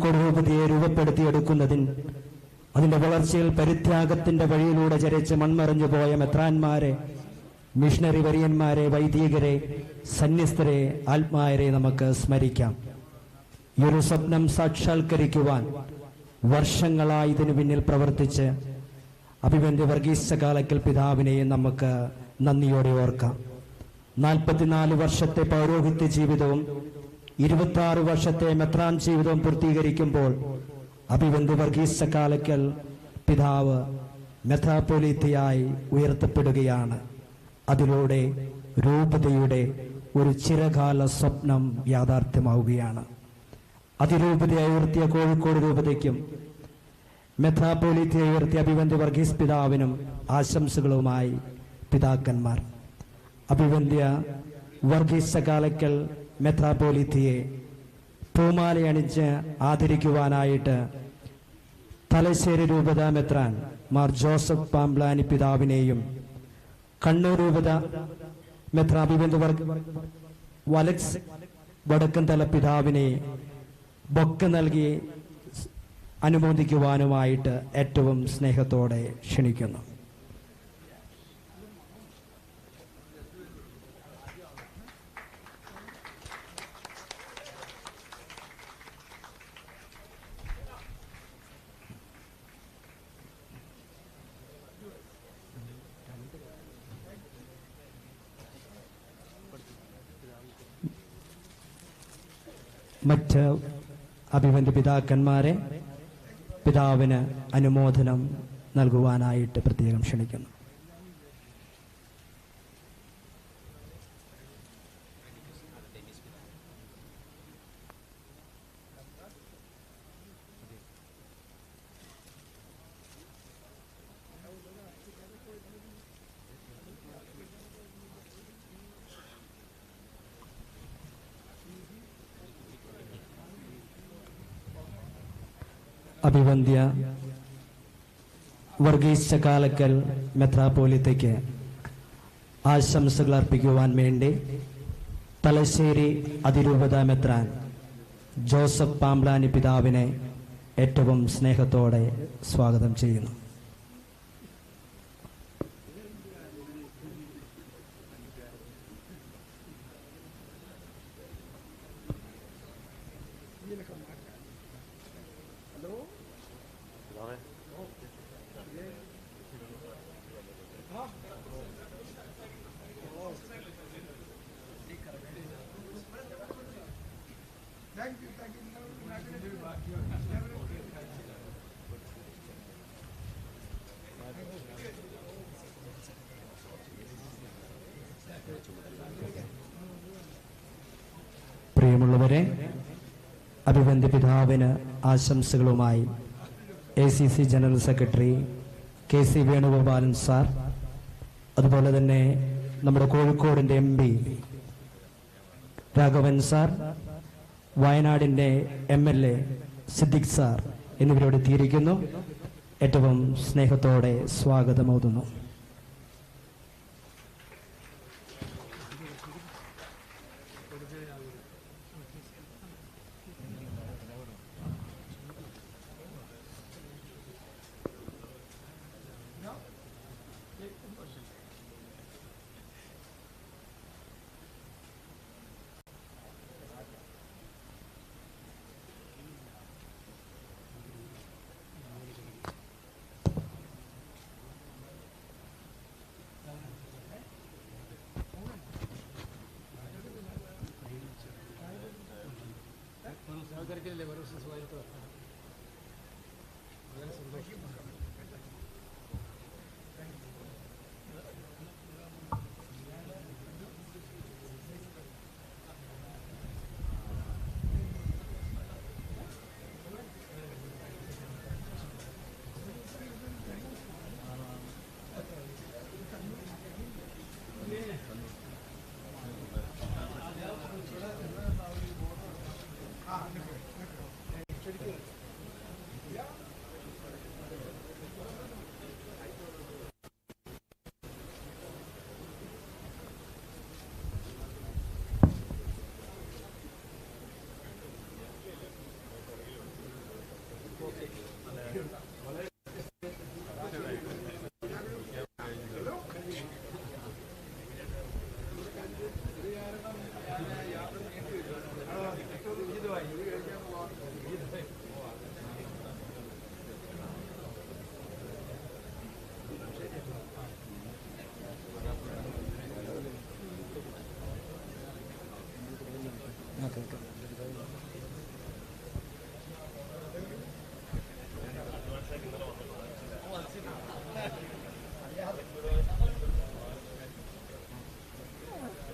കോഴിക്കോട് രൂപതയെ രൂപപ്പെടുത്തിയെടുക്കുന്നതിന് അതിന്റെ വളർച്ചയിൽ പരിത്യാഗത്തിന്റെ വഴിയിലൂടെ ചരിച്ച് മൺമറിഞ്ഞു പോയ മെത്രാന്മാരെ മിഷണറി വര്യന്മാരെ വൈദികരെ സന്യസ്തരെ ആത്മാരെ നമുക്ക് സ്മരിക്കാം. ഈ ഒരു സ്വപ്നം സാക്ഷാത്കരിക്കുവാൻ വർഷങ്ങളായി ഇതിനു പിന്നിൽ പ്രവർത്തിച്ച് അഭിമന്യ വർഗീസ് കാലക്കൽ പിതാവിനെയും നമുക്ക് നന്ദിയോടെ ഓർക്കാം. നാൽപ്പത്തിനാല് വർഷത്തെ പൗരോഹിത്യ ജീവിതവും ഇരുപത്തി വർഷത്തെ മെത്രാൻ ജീവിതം പൂർത്തീകരിക്കുമ്പോൾ അഭിബന്ധു വർഗീസ് കാലക്കൽ പിതാവ് മെത്രാപ്പൊലീത്തയായി ഉയർത്തപ്പെടുകയാണ്. അതിലൂടെ രൂപതയുടെ ഒരു ചിരകാല സ്വപ്നം യാഥാർത്ഥ്യമാവുകയാണ്. അതിരൂപതയായി ഉയർത്തിയ കോഴിക്കോട് രൂപതയ്ക്കും മെത്രാപ്പൊലീത്തയെ ഉയർത്തിയ അഭിബന്ധു വർഗീസ് പിതാവിനും ആശംസകളുമായി പിതാക്കന്മാർ. അഭിബന്ധ്യ വർഗീസ് കാലക്കൽ മെത്രാപ്പൊലീത്തിയെ പൂമാലയണിച്ച് ആദരിക്കുവാനായിട്ട് തലശ്ശേരി രൂപത മെത്രാൻ മാർ ജോസഫ് പാംബ്ലാനി പിതാവിനെയും കണ്ണൂർ രൂപത മെത്ര അഭിബന്ധു വർഗ വലക്സ് വടക്കൻ തല പിതാവിനെ ബൊക്ക നൽകി അനുമോദിക്കുവാനുമായിട്ട് ഏറ്റവും സ്നേഹത്തോടെ ക്ഷണിക്കുന്നു. മറ്റ് അഭിവന്യ പിതാക്കന്മാരെ പിതാവിന് അനുമോദനം നൽകുവാനായിട്ട് പ്രത്യേകം ക്ഷണിക്കുന്നു. അഭിവന്ധ്യ വർഗീസ് ചക്കാലക്കൽ മെത്രാപോലിത്തയ്ക്ക് ആശംസകൾ അർപ്പിക്കുവാൻ വേണ്ടി തലശ്ശേരി അതിരൂപത മെത്രാൻ ജോസഫ് പാംബ്ലാനി പിതാവിനെ ഏറ്റവും സ്നേഹത്തോടെ സ്വാഗതം ചെയ്യുന്നു. പ്രിയമുള്ളവരെ അഭിബന്ധ പിതാവിന് ആശംസകളുമായി A C C general secretary K C Venugopalan sir അതുപോലെ തന്നെ നമ്മുടെ കോഴിക്കോടിന്റെ എം പി രാഘവൻ സാർ വയനാടിന്റെ M L A Siddique sir എന്നിവരോട് എത്തിയിരിക്കുന്നു. ഏറ്റവും സ്നേഹത്തോടെ സ്വാഗതമോതുന്നു. Gracias.